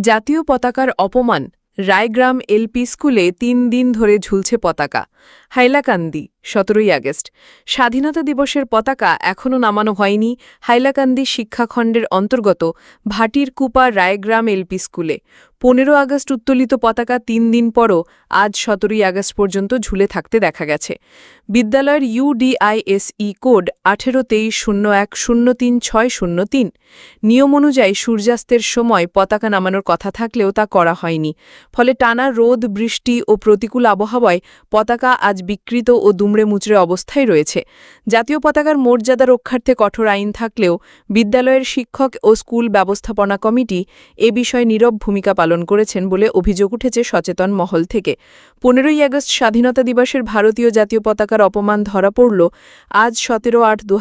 জাতীয় পতাকার অপমান রায়গ্রাম এলপি স্কুলে তিন দিন ধরে ঝুলছে পতাকা হাইলাকান্দি। সতেরোই আগস্ট। স্বাধীনতা দিবসের পতাকা এখনও নামানো হয়নি হাইলাকান্দি শিক্ষাখণ্ডের অন্তর্গত ভাটির কুপা রায়গ্রাম এলপি স্কুলে। পনেরো আগস্ট উত্তোলিত পতাকা তিন দিন পরও আজ সতেরোই আগস্ট পর্যন্ত ঝুলে থাকতে দেখা গেছে। বিদ্যালয়ের ইউডিআইএসই কোড আঠেরো তেইশ শূন্য এক শূন্য তিন ছয় শূন্য তিন। নিয়ম অনুযায়ী সূর্যাস্তের সময় পতাকা নামানোর কথা থাকলেও তা করা হয়নি। ফলে টানা রোদ, বৃষ্টি ও প্রতিকূল আবহাওয়ায় পতাকা আজ বিকৃত ও দুমড়ে মুচড়ে অবস্থায় রয়েছে। জাতীয় পতাকার মর্যাদা রক্ষার্থে কঠোর আইন থাকলেও বিদ্যালয়ের শিক্ষক ও স্কুল ব্যবস্থাপনা কমিটি এ বিষয়ে নীরব ভূমিকা পালন করেছেন বলে অভিযোগ উঠেছে সচেতন মহল থেকে। পনেরোই আগস্ট স্বাধীনতা দিবসের ভারতীয় জাতীয় পতাকার অপমান ধরা পড়ল আজ সতেরো আট দু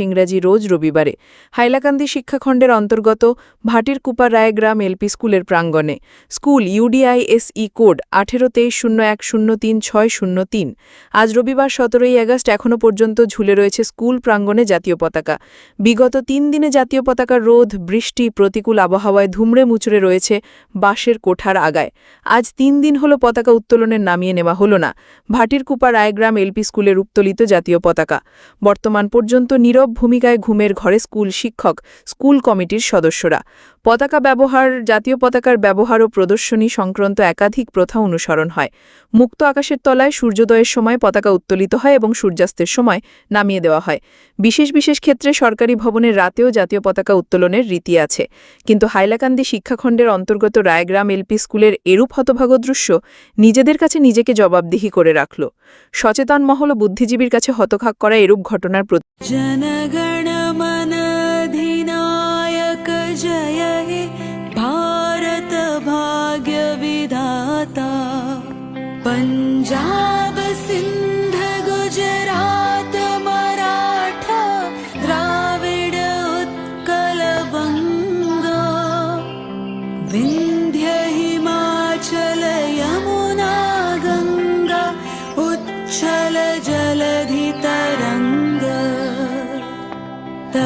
ইংরাজি রোজ রবিবারে। হাইলাকান্দি শিক্ষাখণ্ডের অন্তর্গত ভাটির কুপা রায়গ্রাম এলপি স্কুলের প্রাঙ্গণে। স্কুল ইউডিআইএসই কোড আঠেরো তেইশ শূন্য এক শূন্য তিন ছয় শূন্য তিন। আজ রবিবার সতেরোই আগস্ট এখনও পর্যন্ত ঝুলে রয়েছে স্কুল প্রাঙ্গণে জাতীয় পতাকা। বিগত তিন দিনে জাতীয় পতাকার রোধ বৃষ্টি, প্রতিকূল আবহাওয়ায় ধুমড়ে মুচড়ে রয়েছে বাঁশের কোঠার আগায়। আজ তিন দিন হল পতাকা উত্তোলনের নামিয়ে নেওয়া হল না। ভাটির কুপা রায়গ্রাম এলপি স্কুলের উত্তোলিত জাতীয় পতাকা। বর্তমান পর্যন্ত নীরব ভূমিকায় ঘুমের ঘরে স্কুল শিক্ষক, স্কুল কমিটির সদস্যরা। পতাকা ব্যবহার, জাতীয় পতাকার ব্যবহার ও প্রদর্শনী সংক্রান্ত একাধিক প্রথা অনুসরণ হয়। মুক্ত আকাশের তলায় সূর্যোদয়ের সময় পতাকা উত্তোলিত হয় এবং সূর্যাস্তের সময় নামিয়ে দেওয়া হয় বিশেষ বিশেষ ক্ষেত্রে সরকারি ভবনের রাতেও জাতীয় পতাকা উত্তোলনের রীতি আছে কিন্তু হাইলাকান্দি শিক্ষাখণ্ডের অন্তর্গত রায়গ্রাম এলপি স্কুলের এরূপ হতভাগ দৃশ্য নিজেদের কাছে নিজেকে জবাবদিহি করে রাখল সচেতন মহল ও বুদ্ধিজীবীর কাছে হতখাক করা এরূপ ঘটনার প্রতি जनगणमनधिनायक जय हे भारत भाग्य विधाता पञ्जाब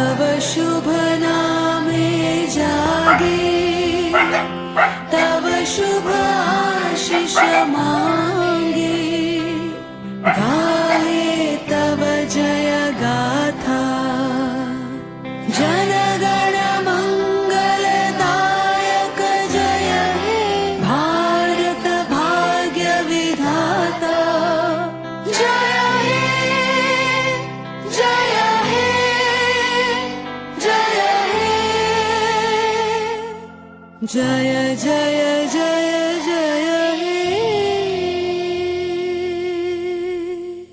तव शुभ नामे जागे। तव शुभ आशिष मांगे। गाये तव जय गाथा। जनगण मङ्गलदायक जय हे। भारत भाग्य विधाता। जय जय जय जय